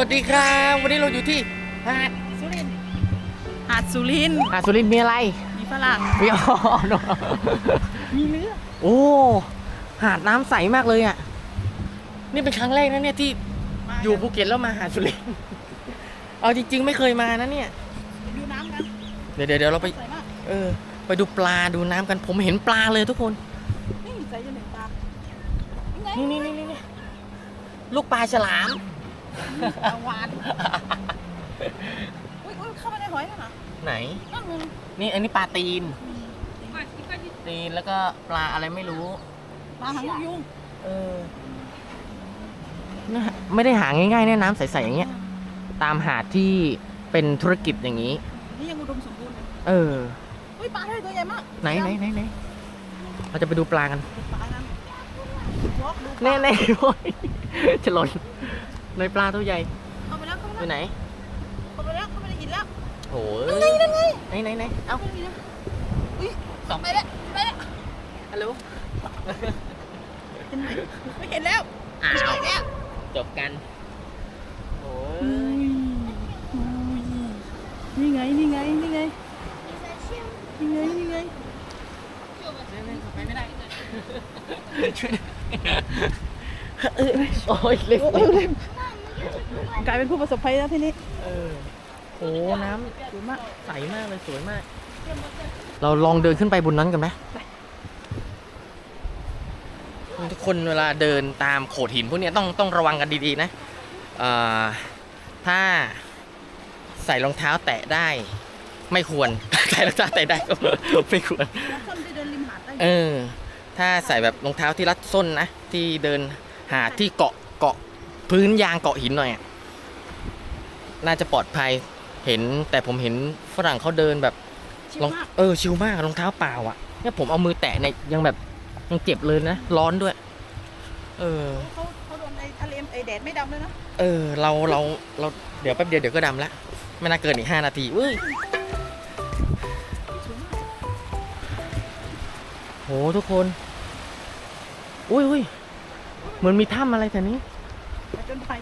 วัสดีครับวันนี้เราอยู่ที่หาดสุรินทร์หาดสุรินทร์หาดสุรินทร์มีอะไรมีฝรั่งมีอ๋อมีเรือโอ้หาดน้ำใสมากเลยอะนี่เป็นครั้งแรกนะเนี่ยที่มาอยู่ภูเก็ตแล้วมาหาดสุรินทร์เอาจริง ๆ ไม่เคยมานะเนี่ยดูน้ำกันเดี๋ยวเดี๋ยวเดี๋ยวเราไปใสมากเออไปดูปลาดูน้ำกันผมเห็นปลาเลยทุกคนนี่ใสจนถึงตายังไงนี่นี่นี่นี่ลูกปลาฉลาม ปลาวานอุ้ยอุ้ยเข้ามาในหอยแล้วเหรอไหน นั่นมึงนี่อันนี้ปลาตีน ตีนแล้วก็ปลาอะไรไม่รู้ ปลาหางนกยุงเออนะไม่ได้หาง่ายๆแน่น้ำใสๆอย่างเงี้ย ตามหาดที่เป็นธุรกิจอย่างนี้ นี่ยังอุดมสมบูรณ์เลยเออ อุ้ยปลาทะเลตัวใหญ่มากไหนไหนไหนไหนเราจะไปดูปลากันดูปลากันวอกดูปลาแน่แน่ๆโอ้ยจะหล่น ในปลาตัวใหญ่เข้าไปแล้วเข้าไปอยู่แล้วไหน เข้าไปแล้วเข้าไปในหินแล้วโอ้ยนั่นไงนั่นไงไหนไหนไหนเอ้าเข้าไปในหินแล้วอุ้ยสองไปแล้วไปแล้วฮัลโหลเห็นไหมไม่เห็นแล้วอ้าไม่วเห็นแล้วจบกันโอ้อุ้ยยอุ้ยนี่ไง นี่ไง นี่ไง นี่ไง นี่ไง ไปไม่ได้ช่วยเออโอ้ยเล็กโอ้ย กลายเป็นผู้ประสบภัยแล้วทีนี้เออโอ้น้ำสวยมากใสมากเลยสวยมาก เราลองเดินขึ้นไปบนนั้นกันไหมทุกคนเวลาเดินตามโขดหินพวกเนี้ยต้องต้องระวังกันดีๆนะเอ่อถ้าใส่รองเท้าแตะได้ ไม่ควรใส่รองเท้าแตะได้ก็ไม่ควรแล้วคนที่เดินริมหาดได้เออ ถ้าใส่แบบรองเท้าที่รัดส้นนะที่เดินหาที่เกาะเกาะ พื้นยางเกาะหินหน่อยอะน่าจะปลอดภัยเห็น แต่ผมเห็นฝรั่งเขาเดินแบบชิวรองมากเออชิลมากรองเท้าเปล่าอะเนี่ยผมเอามือแตะในยยังแบบยังเจ็บเลยนะ ร้อนด้วย เออเขาเขาโดนไอ้ทะเลไอ้แดดไม่ดำเลยนะเออ เราเราเราเดี๋ยวแป๊บเดียวเดี๋ยวก็ดำละไม่น่าเกินอีกห้านาทีเว้ยสวยมากโหทุกคน อุ้ยอุ้ยเหมือนมีถ้ำอะไรแถวนี้ ไปจนภัย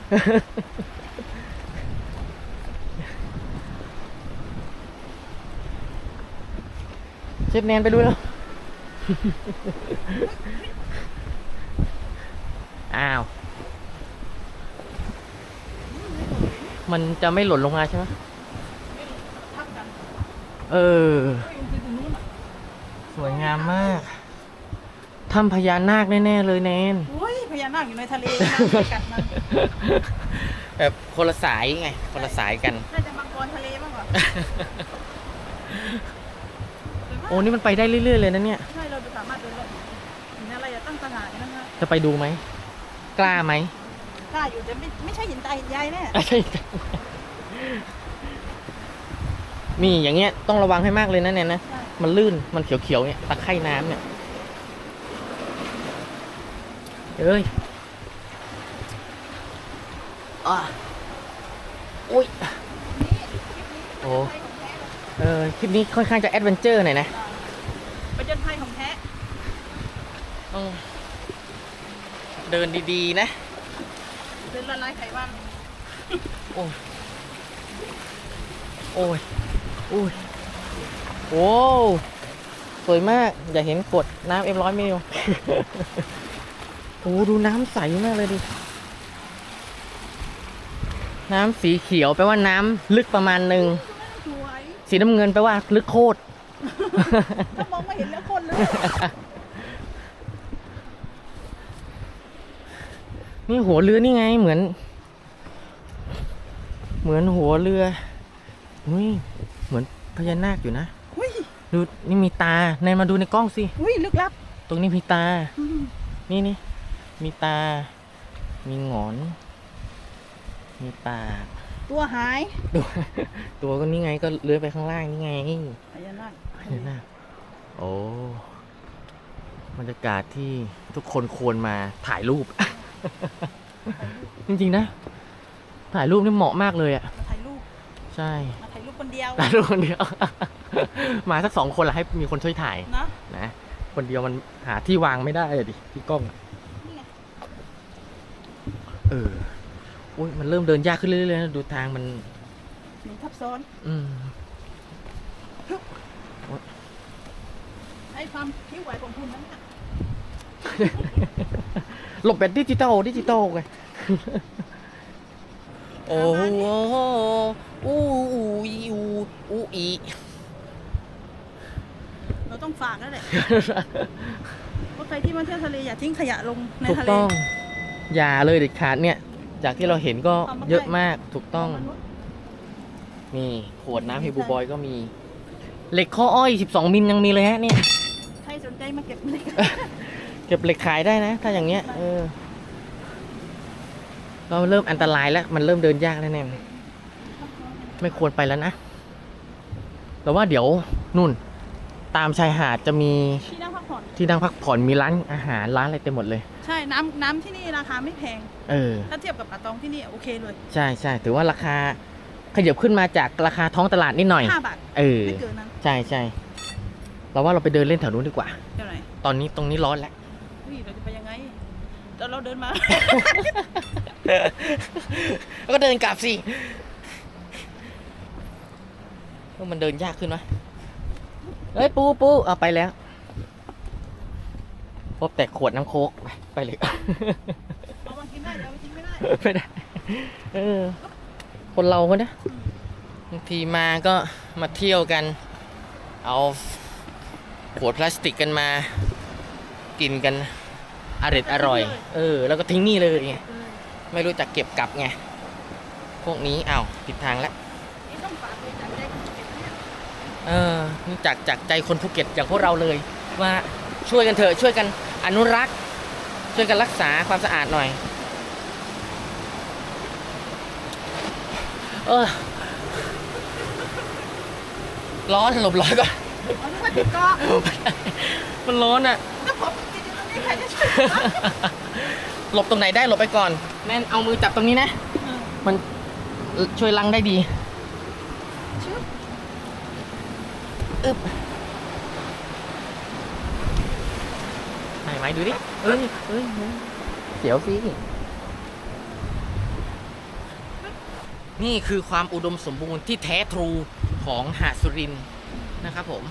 เชฟแนนไปดูแล้ว อ้าว มันจะไม่หล่นลงมาใช่ไหมทับกันเออเฮ้ยมันเป็นตรงนู้นอะสวยงามมาก ถ้ำพญานาคแน่ ๆ เลยแนน โอ้ ยพญานาคอยู่ในทะเลนะไปกัดมันแบบคนละสายไงคนละสายกัน น่าจะมังกรทะเลมากกว่าสวยมากโอ้นี่มันไปได้เรื่อยๆเลยนะเนี่ยใช่เราจะสามารถเดินได้หินอะไรจะตั้งสถานนะคะจะไปดูไหมกล้าไหมกล้าอยู่แต่ไม่ไม่ใช่หินตาหินยายแน่อะใช่นี่อย่างเงี้ยต้องระวังให้มากเลยนะเนี่ยนะใช่มันลื่นมันเขียวๆเนี่ยตะไคร่น้ำเนี่ย เอ้ยอะอุ้ยโอ้เออคลิปนี้ค่อนข้างจะแอดเวนเจอร์หน่อยนะไปจนภัยของแท้ต้องเดินดีๆนะ เดินละลายไขมันโอ้ยโอ้ยโอ้ยโอ้สวยมาก อย่าเห็นกดน้ำเอ็มร้อยมิล โอ้ดูน้ำใสมากเลยดิน้ำสีเขียวแปลว่าน้ำลึกประมาณหนึ่ง สวยสีน้ำเงินแปลว่าลึกโคตร ถ้ามองไม่เห็นแล้วคนเลยนี่หัวเรือนี่ไงเหมือน เหมือนหัวเรืออุ้ยเหมือนพญานาคอยู่นะอุ้ยดูนี่มีตาในนมาดูในกล้องสิ อุ้ยลึกลับ ตรงนี้มีตา อืม นี่นี่ มีตา มีหงอน มีปาก ตัวหายตัวตัวก็นี่ไงก็เลื้อยไปข้างล่างนี่ไงพญานาคเห็นไหมโอ้บรรยากาศที่ทุกคนควรมาถ่ายรูป จริงๆนะ ถ่ายรูปนี่เหมาะมากเลยอะ มาถ่ายรูป ใช่ มาถ่ายรูปคนเดียวถ่ายรูปคนเดียว มาสักสองคนละให้มีคนช่วยถ่ายนะนะ คนเดียวมันหาที่วางไม่ได้อะดิที่กล้องอะนี่ไง เออโหอุ้ยมันเริ่มเดินยากขึ้นเรื่อยๆนะดูทางมันหนูทับซ้อน อืมไอ้ความคิ้วไหวของคุณนั้นน่ะหลบแบบดิจิตอลดิจิตอลไงโอ้โหอู้อูอีอูอูอี เราต้องฝากแล้วแหละว่าใครที่มาเที่ยวทะเลอย่าทิ้งขยะลงในถูกทะเล ต้อง อย่าเลยเด็ดขาดเนี่ย จากที่เราเห็นก็เอามาเยอะให้มากถูกต้องมนุษย์นี่ขวดน้ำเฮบูบอยก็มี เหล็กข้ออ้อย 12 มิลยังมีเลยฮะเนี่ยใครสนใจมาเก็บเลยเก็บเหล็กขายได้นะ ถ้าอย่างเงี้ยเออเราเริ่มอันตรายแล้ว มันเริ่มเดินยากแล้วเนี่ยไม่ควรไปแล้วนะแต่ว่าเดี๋ยวนู่น ตามชายหาดจะมีที่นั่งพักผ่อนที่นั่งพักผ่อนมีร้านอาหารร้านอะไรเต็มหมดเลย ใช่น้ำน้ำที่นี่ราคาไม่แพง เออ ถ้าเทียบกับป่าตองที่นี่โอเคเลยใช่ใช่ถือว่าราคาขยับขึ้นมาจากราคาท้องตลาดนิดหน่อย ห้าบาทเออ ไม่เกินนั้นใช่ใช่เราว่าเราไปเดินเล่นแถวนู้นดีกว่าเดี๋ยวไหนตอนนี้ตรงนี้ร้อนแล้วอุ้ยเราจะไปยังไงเดี๋ยวเราเดินมา แล้วก็เดินกลับสิเออมันเดินยากขึ้นไหมเฮ้ยปูปูเอาไปแล้ว พบแต่ขวดน้ำโคกไปไปเลย เอามากินได้เดี๋ยวเอาไปทิ้งไม่ได้ไม่ได้ เออ คนเราคนนะบางทีมาก็มาเที่ยวกัน เอาขวดพลาสติกกันมา กินกันอร่อยอร่อย เออ แล้วก็ทิ้งนี่เลยไงเออไม่รู้จักเก็บกลับไง พวกนี้อ้าวผิดทางแล้ว นี่ต้องฝากเลยจากใจคนเก็บเนี่ยเออจากจากใจคนภูเก็ตอย่างพวกเราเลย ว่าช่วยกันเถอะช่วยกัน อนุรักษ์ ช่วยกันรักษาความสะอาดหน่อย เออ ร้อนหลบร้อนก่อนเอาทุกคนติดเกาะมันร้อนอะถ้าผมกินอยู่ตรงนี้ใครจะช่วยหลบตรงไหนได้หลบไปก่อนแน่นเอามือจับตรงนี้นะ มันช่วยลังได้ดีชื่ออึบ ไหนไหมดูดิเอ้ยเอ้ยเอ้ยเดี๋ยวสินี่คือความอุดมสมบูรณ์ที่แท้ทรูของหาดสุรินทร์นะครับผม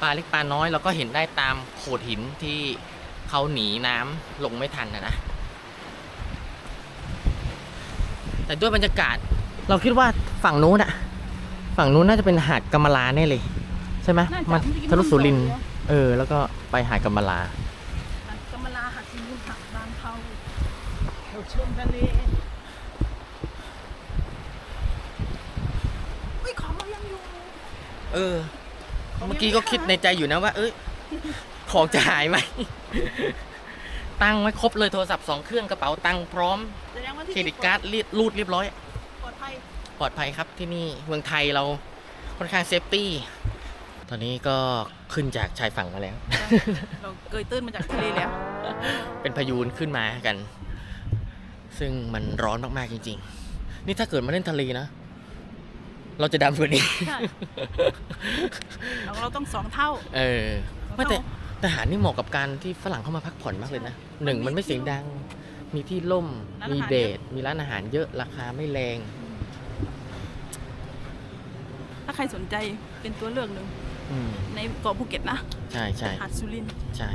ปลาเล็กปลาน้อยเราก็เห็นได้ตามโขดหินที่เขาหนีน้ำลงไม่ทันนะนะ แต่ด้วยบรรยากาศเราคิดว่าฝั่งนู้นอะฝั่งนู้นน่าจะเป็นหาดกำมะลาแน่เลย ใช่ไหมน่าจะมันเมื่อกี้ทะลุสุรินทร์มันบอกเออ แล้วก็ไปหาดกำมะลา หัดกำมะลาหัดซิมุนหัดบางเขาแถวเชิงทะเลอุ้ยของเรายังอยู่เออ เมื่อกี้ก็คิดในใจอยู่นะว่า เอ้ย ของจะหายไหม ตั้งไว้ครบเลยโทรศัพท์สองเครื่องกระเป๋าตังค์พร้อม แสดงว่าที่เครดิตการ์ดรีดรูดเรียบร้อย ปลอดภัยปลอดภัยครับที่นี่เมืองไทยเราค่อนข้างเซฟตี้ ตอนนี้ก็ขึ้นจากชายฝั่งมาแล้ว เราเกยตื้นมาจากทะเลแล้ว เป็นพายุขึ้นมากัน ซึ่งมันร้อนมากๆจริง ๆ นี่ถ้าเกิดมาเล่นทะเลนะ เราจะดำกว่านี้ ใช่ เราเราต้องสองเท่า เออไม่แต่แต่หาดนี่เหมาะกับการที่ฝรั่งเข้ามาพักผ่อนมากเลยนะหนึ่งมันไม่เสียงดัง มีที่ล่มมีเบดมีร้านอาหารเยอะราคาไม่แรง ถ้าใครสนใจเป็นตัวเลือกหนึ่ง อืมในเกาะภูเก็ตนะใช่ใช่หาดสุรินทร์ใช่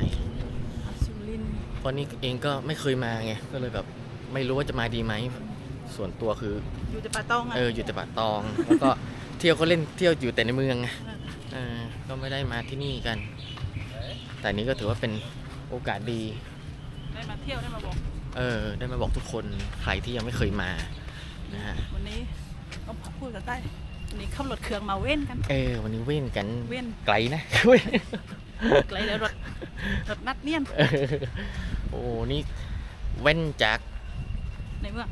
หาดสุรินทร์เพราะนี่เองก็ไม่เคยมาไงก็เลยแบบไม่รู้ว่าจะมาดีไหมส่วนตัวคือ อยู่แต่ป่าตองอะเอออยู่แต่ป่าตอง แล้วก็เที่ยวก็เล่นเที่ยวอยู่แต่ในเมืองไงเออก็ไม่ได้มาที่นี่กัน แต่นี้ก็ถือว่าเป็นโอกาสดี ได้มาเที่ยวได้มาบอกเออ ได้มาบอกทุกคนใครที่ยังไม่เคยมานะฮะวันนี้ก็พูดกันได้ วันนี้ขับรถเครื่องมาเว้นกัน เออ วันนี้เว้นกันเว้น ไกลนะ เว้นไกลแล้วรถรถนัดเนียนเออโอ้นี่เว้นจากในเมือง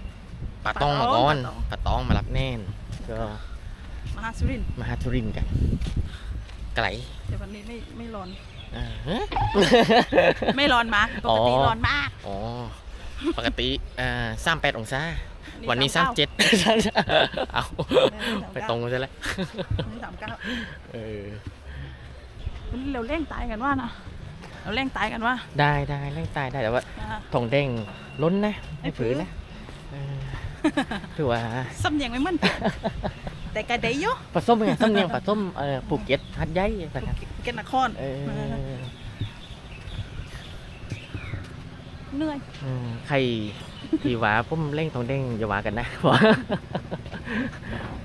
ป่าตองมาป่าตองก่อนป่าตอง ป่าตองมารับแน่นก็มหาสุรินทร์มาหาทุรินทร์กัน ไกลแต่วันนี้ไม่ไม่ร้อน อ่าฮะ ไม่ร้อนมากปกติอ๋อ ร้อนมาก อ๋อ ปกติอ่าสามแปดองศาอั วันนี้สาม39เจ็ดเอาไปตรงซะแล้ววันนี้สามเก้าเออวันนี้เราเร่งตายกันว่านะเราแรงตายกันวะได้ได้เล่งตายได้แต่ว่าอ่าทองแดงล้นนะไม่ไม่ฝืฝืนนนะเออถือว่าสำเนียงไม่เหมือนกันแต่กะได้อยู่ปลาส้มไงส้มเนียงปลาส้มเออภูเก็ตฮัดใหญ่นะครับเกนนครเออเหนื่อยเออใคร ที่ว่าผมเล่งทองแดงอย่าว่ากันนะเพราะ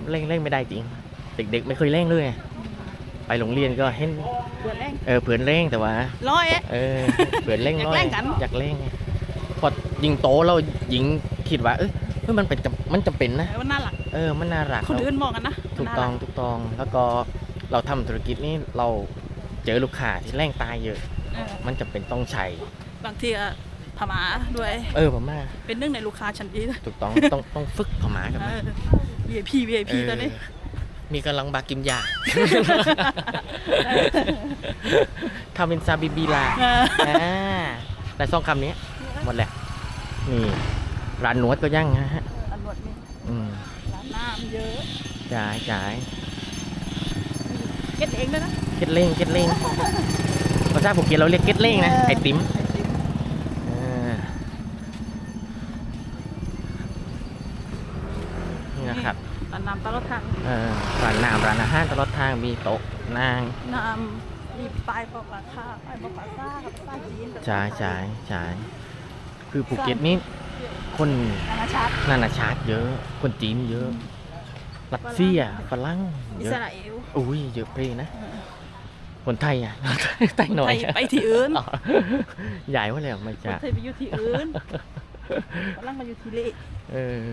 เล่งเล่งไม่ได้จริง เด็กๆไม่เคยเล่งเลย ไปโรงเรียนก็เห็นเบื่อแรงเออเผื่อนเล่งแต่ว่าร้อยเอ๊ะเออเผื่อนเล่งอยากร้เล่นกันอยากเล่งไงพอยิงโตเรายิงคิดว่าเอ้ยเฮ้ยมันเป็นจำมันจำเป็นนะมันน่ารักเออมันน่ารักคนเราอื่นมองกันนะถูกต้องถูกต้องแล้วก็เราทำธุรกิจนี้เราเจอลูกค้าที่แรงตายเยอะเออมันจำเป็นต้องใช้บางทีอะ พม่าด้วย เออผมว่าเป็นหนึ่งในลูกค้าชั้นดีนะถูกต้องต้องต้องฝึกพม่ากันเอนะอ VIP VIP เออตอนนี้ มีกำลังบากิมยาทำเป็นซาบิบีลาเอออ่าแต่สองคำนี้ หมดแหละ นี่ ร้านนวดก็ยั่งนะฮะตำรวจมีอืมร้านน้ำเยอะจ่ายจ่ายเก็ตเองด้วยนะ เก็ดเล่งเก็ดเล่งภาษาภูเก็ตเราเรียกเก็ดเล่งนะเออไอติมไอติมเอ เออร้านน้ำร้านอาหารตลอดทางมีโต๊ะนางน้ำมีปลายปลาปลาค่าปลายปลาปลาซ่ากับปลาจีนจ่ายจ่ายจ่ายคือภูเก็ตนี่คนนานาชาตินานาชาติเยอะ คนจีนเยอะรัสเซียฝรั่งอิเยสอะราเอลอุ้ยเยอะเพลนะ คนไทยอะไทยหน่อไปยไปที่อื่นอ๋อใหญ่ว่าเลยไม่คนจ้ะไทยไปอยู่ที่อื่นฝรั่งมาอยู่ที่เละเออ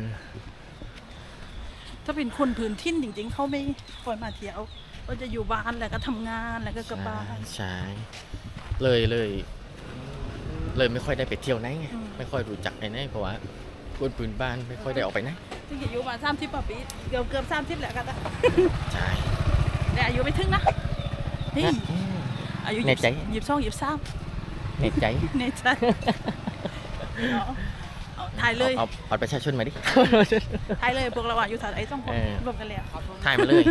ถ้าเป็นคนพื้นถิ่นจริง ๆ เขาไม่ปล่อยมาเที่ยวก็จะอยู่บ้านแล้วก็ทำงานแล้วก็กลับบ้าน ใช่เลยเลย เลยไม่ค่อยได้ไปเที่ยวไหนไงอืม ไม่ค่อยรู้จักไอ้ไหนเพราะว่าคนพื้นบ้านไม่ค่อยได้ออกไปไหนที่อยู่มาสามสิบกว่าปีเกือบเกือบสามสิบแหละกันนะใช่แต่อายุไม่ถึงนะนี่อืม อายุในใจ ยี่สิบสองยี่สิบสามในใจ ในใจเอา เอาถ่ายเลยเอาเอาบัตรประชาชนมาดิ ถ่ายเลยพวกเราอะอยู่ถ่ายไอ้สองคนเออ รวมกันเลยอะถ่ายมาเลย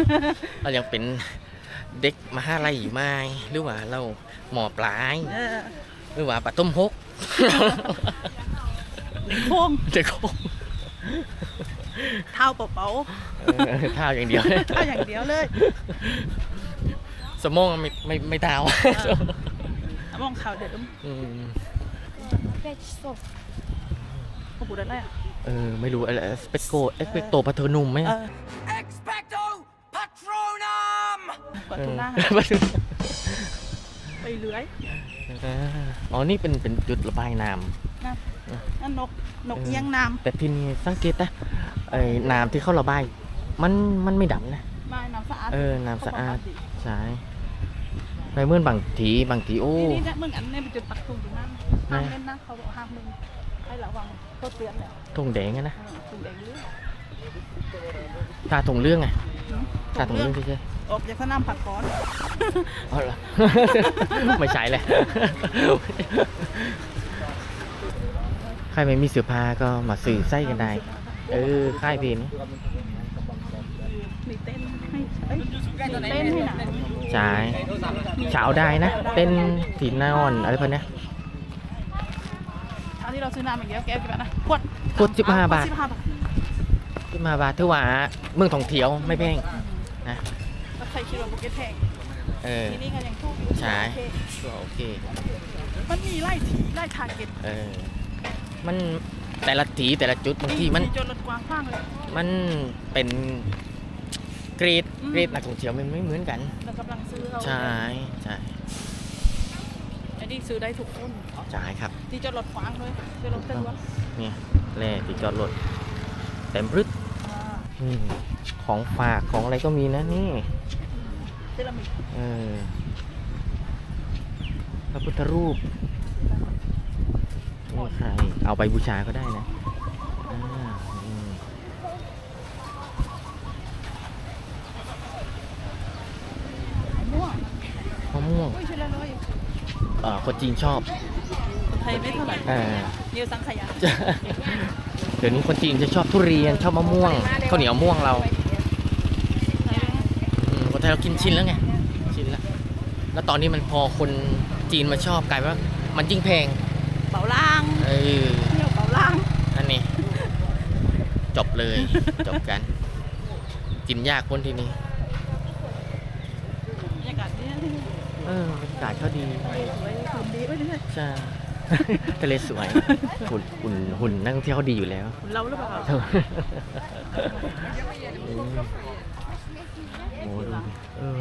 เรายังเป็นเด็กมหาลัยอยู่ไหมหรือว่าเราหมอปลาย เออหรือว่าปะต้มฮก โค้งเด็กฮกเท้าเปล่าเออเท้าอย่างเดียวๆเท้าอย่างเดียวเลยสมองไม่ไม่ไม่เท้าเออมองข่าวเดิม อืม เขาพูดอะไรอะเออ ไม่รู้อะไรสเปกโกเอ็กเปกโตพัทนุมไหมเออ Expecto Patronum! กดทุนหน้าเออไปเลื้อยอ๋อ นี่เป็นเป็นจุดระบายน้นะนั่นนกนกเออเอี้ยงน้ำแต่ที่นี่สังเกตนะไอ้น้ำที่เขาระบาย มันมันไม่ดำนะำไม่น้ำสะอาดเออน้ำสะอาดเขบกว่ใช่ไปเมื่อบางทีบางทีโอ้ดีนี่นะมึงอันนี้เป็นจุดปักธงตรงนั้นห้ามนะเล่นนะเขาบอกห้ามเล่น ให้ระวังเขาเตือนแล้วทงแดงอะนะเออถุงแดงเลือดทาทงเรื่องไงหืมทาทงเรื่องใช่ออกจากสนามผักก้อนๆอ๋อเหรอ ไม่ใช่เลยใครไม่มีเสื้อผ้าก็มาสื่อไส้กันได้ เออค่ายเพลงนี้มีเต้นให้เอ้ยมีเต้นให้หนังใช่เช้าได้นะ เต้นถีนนอนอะไรพวกเนี้ยคราว ที่เราซื้อน้ำอย่างเงี้ยแก้วกี่บาทนะขวดขวด15บาท สิบห้าบาทขึ้นมาบาทถือว่าเมืองท่องเที่ยวไม่แพงนะแล้วใครคิดว่าบุกเก็ตแพงเออ ที่นี่ก็ยังถูกอยู่ใช่ โอเคก็โอเคมันมีไล่ถีไล่ทาร์เก็ตเออมันแต่ละทีแต่ละจุดบางทีมันจนรถกว้างข้างเลย มันเป็นเกรดอืม เกรดนักท่องเที่ยวมันไม่เหมือนกัน เรากำลังซื้อเราใช่ใช่อั นนี้ซื้อได้ทุกคนใช่ครับ ที่จอดรถขวางเลยจอดรถสะดวกเนี่ยแร่ที่จอดรถเต็มรึดอ่าอืมของฝากของอะไรก็มีนะนี่เซรามิกเออพระพุทธรูปนี่ใครเอาไปบูชาก็ได้นะอ่าอืมมะม่วงมะม่วง เอ่อคนจีนชอบคนไทยไม่เท่าไหร่เออเนียวสังขยาเดี๋ยวนี้คนจีนจะชอบทุเรียนชอบมะม่วงข้าวเหนียวม่วงเราอืมคนไทยเรากินชินแล้วไงชินแล้วแล้วตอนนี้มันพอคนจีนมาชอบกลายเป็นว่ามันยิ่งแพงเป๋าล่างเออเที่ยวเป๋าล่างอันนี้จบเลย จบกัน กินยากคนที่นี่บรรยากาศดีนะที่นี่ เออบรรยากาศเขาดีสวยหุ่นดีไว้ยด้วยใช่ ทะเลสวย หุ่นหุ่นหุ่นนักท่องเที่ยวเขาดีอยู่แล้ว หุ่นเราหรือเปล่าโอ้ดูดิเออ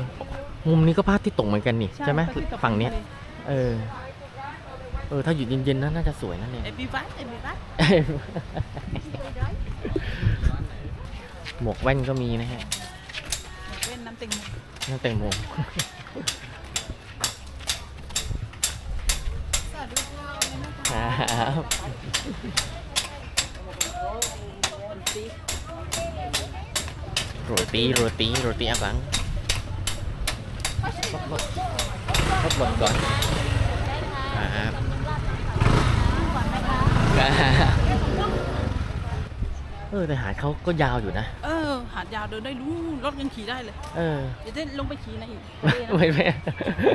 มุมนี้ก็พระอาทิตย์ตกเหมือนกันนี่ใช่ไหมปที่กับฝั่งเนี้ยทะเลเออ เออ ถ้าอยู่เย็นๆนะน่าจะสวยนั่นเองเอบีวัตเอบีวัตหมวกแว่นก็มีนะฮะเป็นน้ำเต็งโมนั่นแตงโม ครับโรตีโรตีโรตีอาบังลดลดลดลดก่อนครับครับเออแต่หาดเขาก็ยาวอยู่นะ เออ หาดยาวเดินได้รู้รถยังขี่ได้เลย เออเดี๋ยวจะลงไปขี่ในอีกไม่ไม่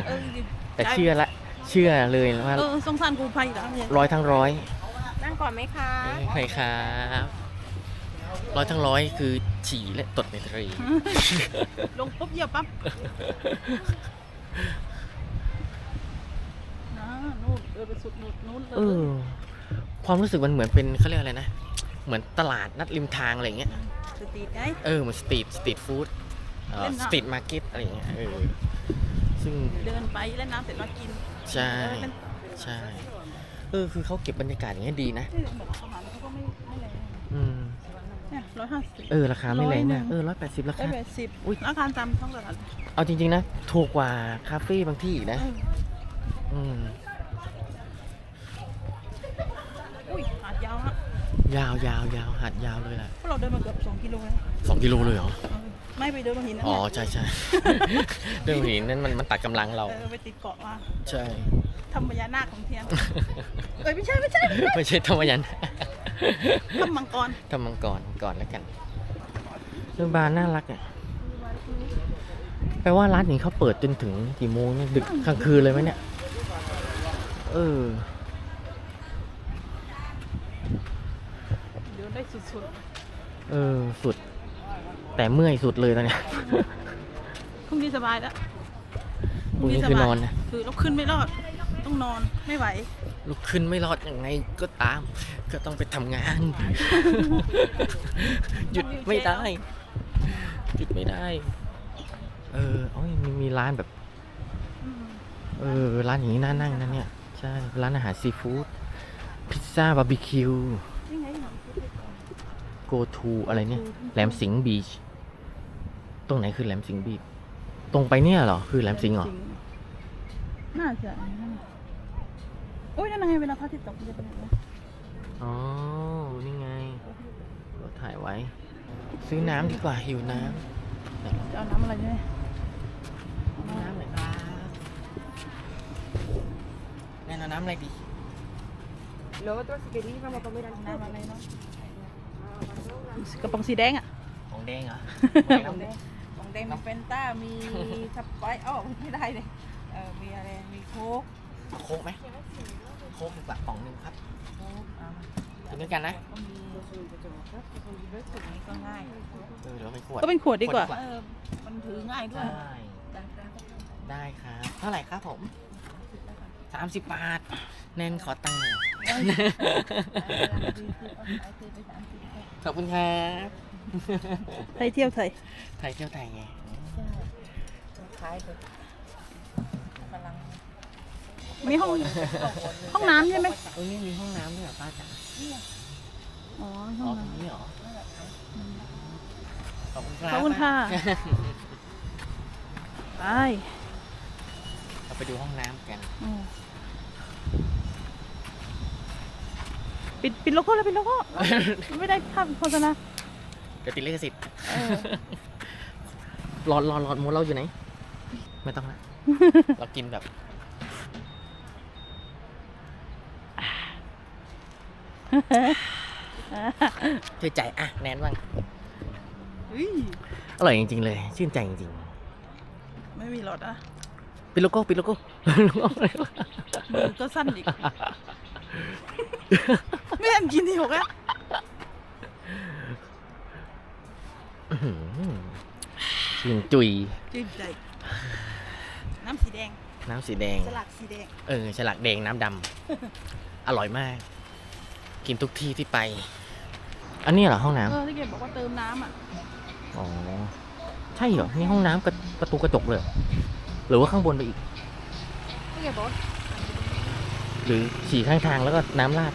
เออจริงแต่เชื่อละ เชื่อเลยว่าเออสงสารกูภัยแล้วเนี่ยร้อยทั้งร้อยนั่งก่อนไหมคะใช่ครับร้อยทั้งร้อยคือฉี่และตดในทะเลลงปุ๊บเหยียบปั๊บนะนู่นเดินไปสุดนู่นนู่นเลเอยอความรู้สึกมันเหมือนเป็นเขาเรียกอะไรนะ เหมือนตลาดนัดริมทางอะไรอย่างเงี้ย สตรีทไง เออเหมือนสตรีทสตรีทฟู้ดเล่นสน้ำตรีทมาร์เก็ตอะไรอย่างเงี้ยเออซึ่งเดินไปเล่นน้ำเสร็จมากิน ใช่เออเป็นใช่เออคือเขาเก็บบรรยากาศอย่างเงี้ยดีนะที่แบบอาหารเขาก็ไม่ไม่แรงอืมเนี่ยร้อยห้าสิบเออราคาไม่แรงร้อยหนึ่นะงเออร้อยแปดสิบราได้คาแปดสิบอุ๊ยราคาตามท้องตลาดเอาจริง ๆ นะ ถูกกว่าคาเฟ่บางที่อีกนะเอออืมอุ้ยหาดยาวฮะยาวยาวยาวหาดยาวเลยล่ะเพราะเราเดินมาเกือบสองกิโลเลยสองกิโลเลยเหรอเออ ไม่ไปเดินมาหินนั่นอ๋อแหละใช่ใช่ เรื่องหินนั้นมันมันตัดกำลังเรา เออไปติดเกาะมาใช่ ทำพญานาคของเทียมเอ้ยไม่ใช่ไม่ใช่ไม่ใช่ธรรมยันทำมังกรทำมังกรก่อนแล้วกันเรื่องบาร์น่ารักอะแปลว่าร้านนี้เขาเปิดจนถึงกี่โมงเนี่ยดึกกลางคืนเลยไหมเนี่ย เออ เดินได้สุดเออสุด แต่เมื่อยสุดเลยตอนเนี้ยๆพรุ่งนี้สบายแล้วพรุ่งนี้คือนอนนะ คือเราขึ้นไม่รอด ต้องนอนไม่ไหว ลุกขึ้นไม่รอดยังไงก็ตาม ก็ต้องไปทำงาน หยุดไม่ได้ หยุดไม่ได้ เออโอ้ยมีมีร้านแบบ อืมเออ ร้านอย่างนี้น่านั่งนะเนี่ย ใช่ ร้านอาหารซีฟู้ด พิซซ่าบาร์บีคิว นี่ไงหนัง go to อะไรเนี่ย แหลมสิงห์บีช ตรงไหนคือแหลมสิงห์บีชตรงไปเนี่ยเหรอ คือแหลมสิงห์เหรอ น่าจะนั่นโอ้ยนั่นไงเวลาพระอาทิตย์ตกมันจะเป็นอย่างนี้อ๋อ นี่ไงเราถ่ายไว้ ซื้อน้ำดีกว่าหิวน้ำจะเอาน้ำอะไรเนี่ยน้ำหน่อยครับแน่นอนน้ำอะไรดี Lo otro, si queréis, vamos a comer al น้ำอะไรเนาะกระป๋องสีแดงอะ ของแดงเหรอ ของแดงของแดงมีเฟนต้ามีสไปร์อ้อไม่ได้เลยเออมีอะไรมีโค้กเอาโค้กไหมโค้กดีกว่าป๋องหนึ่งครับโค้กเอากินด้วยกันนะก็มีถุงนี้ก็ง่ายเออเดี๋ยวไปขวดก็เป็นขวดดีกว่าขวดเออมันถือง่ายด้วยใช่ได้ครับเท่าไหร่ครับผมสามสิบบาทแนนขอตังค์หน่อยขอบคุณครับ ไทยเที่ยวไทย ไทยเที่ยวไทยไงมีห้อง ห้องน้ำใช่ไหมเออนี่มีห้องน้ำด้วยเหรอป้าจ๋าอ๋ออ๋ห้อองตรงน้ำนี้เหรอขอบคุณครับขอบคุณค่ะไปเราไปดูห้องน้ำกันอืมปิดปิดโลโก้แล้วปิดโลโก้ ไม่ได้ภาพโฆษณาเดี๋ยวติดลิขสิทธิ์เออรอรอรอหมูเราอยู่ไหน ไม่ต้องละเรากินแบบเชื่อใจอะ แนนบ้างเฮ้ยอร่อยจริง ๆ เลย ชื่นใจจริงไม่มีหลอดอะๆปิดโลโก้ปิดโลโก้ มือก็สั้นอีก ไม่ทันกินที่หกอะ อื้อหือชื่นจุย จืดใจน้ำสีแดงน้ำสีแดง สลักสีแดงเออฉลากแดงน้ำดำ อร่อยมาก กินทุกที่ที่ไป อันนี้เหรอห้องน้ำ เออที่เกดบอกว่าเติมน้ำอะอ๋อ ใช่เหรอ นี่ห้องน้ำกระประตูกระจกเลยเหรอหรือว่าข้างบนไปอีก ที่เกดบอกว่าหรือฉี่ข้างทางแล้วก็น้ำราด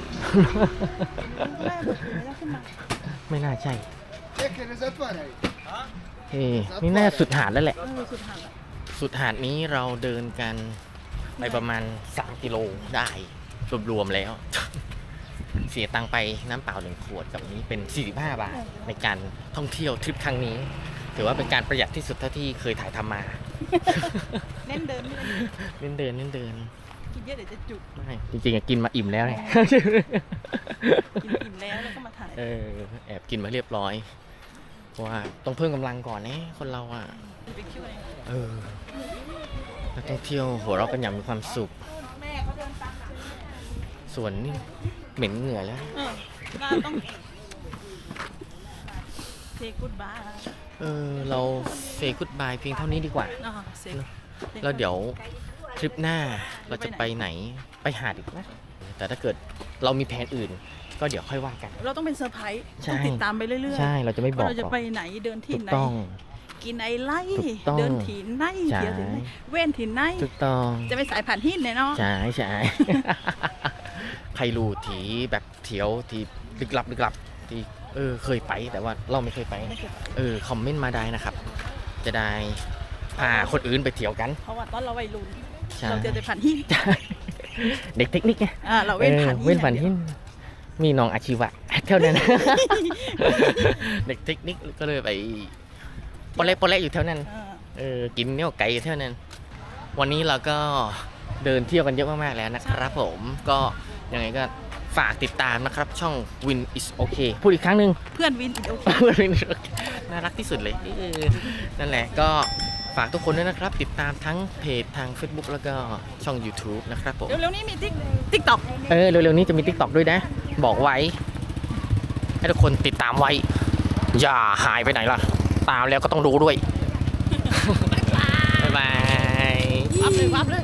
แม่บอกไม่ได้ขึ้นมา ไม่น่าใช่ É que eles atuarem. เอ้นี่น่าจะสุดหาดแล้วแหละเออสุดหันอะสุดหาดนี้เราเดินกันไปประมาณ 3 กิโลได้ รวมๆแล้ว เสียตังค์ไปน้ำเปล่าหนึ่งขวดกับนี้เป็น 45 บาท ในการท่องเที่ยวทริปครั้งนี้ ถือว่าเป็นการประหยัดที่สุดเท่าที่เคยถ่ายทำมา เน้นเดินไม่ได้เน้นเดินเน้นเดินกินเยอะเดี๋ยวจะจุกไม่จริงๆอะกินมาอิ่มแล้วเนี่ยกินอิ่มแล้วแล้วก็มาถ่ายเออแอบกินมาเรียบร้อย เพราะว่าต้องเพิ่มกำลังก่อนนะคนเราอะไปช่วยเออนักท่องเที่ยวหัวเราะกันอย่างมีความสุขแม่เขาเดินตามหลังส่วนนี่เหม็นเหงื่อแล้วเออน่าต้องเซกูดบายเออเราเซกุดบายเพียงเท่านี้ดีกว่าอ่าเซแล้วเดี๋ยวทริปหน้าเราจะไปไหนไปหาดอีกนะแต่ถ้าเกิดเรามีแผนอื่น ก็เดี๋ยวค่อยว่ากัน เราต้องเป็นเซอร์ไพรส์ใช่ ต้องติดตามไปเรื่อยๆใช่เราจะไม่บอกว่าเราจะหรอกไปไหนเดินที่ถูกไหน ต้อง กินไอไล่ถูกต้องเดินถีนไหนใช่ เที่ยวถึงไหนเว้นถีนไหนถูกต้องจะไปสายผ่านหินเนี่ยเนาะใช่ใช่ ใครรู้ทีแบบเที่ยวที่ลึกลับลึกลับที่เออเคยไปแต่ว่าเราไม่เคยไป ไม่เคยไปเออคอมเมนต์มาได้นะครับ จะได้พาคนอื่นไปเที่ยวกันเพราะว่าตอนเราวัยรุ่นใช่เราเจอแต่ผ่านหินใช่เด็กเทคนิคไงอ่าเราเว้นผ่านออหินเว้นผ่านอย่งหิดียน มีน้องอาชีวะเท่านั้น เด็กเทคนิคก็เลยไปปอเล็ปอเล็อยู่แถวนั้นเออเออกินเนี่ยไก่อยู่แถวนั้น วันนี้เราก็เดินเที่ยวกันเยอะมากๆแล้วนะครับผมก็ยังไงก็ฝากติดตามนะครับ ช่อง Win is okay พูดอีกครั้งหนึ่งเพื่อนวินอีกโอเคน่ารักที่สุดเลยเออนั่นแหละก็ฝากทุกคนด้วยนะครับ ติดตามทั้งเพจทาง Facebook แล้วก็ช่อง YouTube นะครับผม เร็วๆนี้มีติ๊กติ๊กต็อกเออ เร็วๆนี้จะมี TikTok ด้วยนะ บอกไว้ ให้ทุกคนติดตามไว้ อย่าหายไปไหนล่ะ ตามแล้วก็ต้องดูด้วย บ๊ายบาย วับเลยวับเลย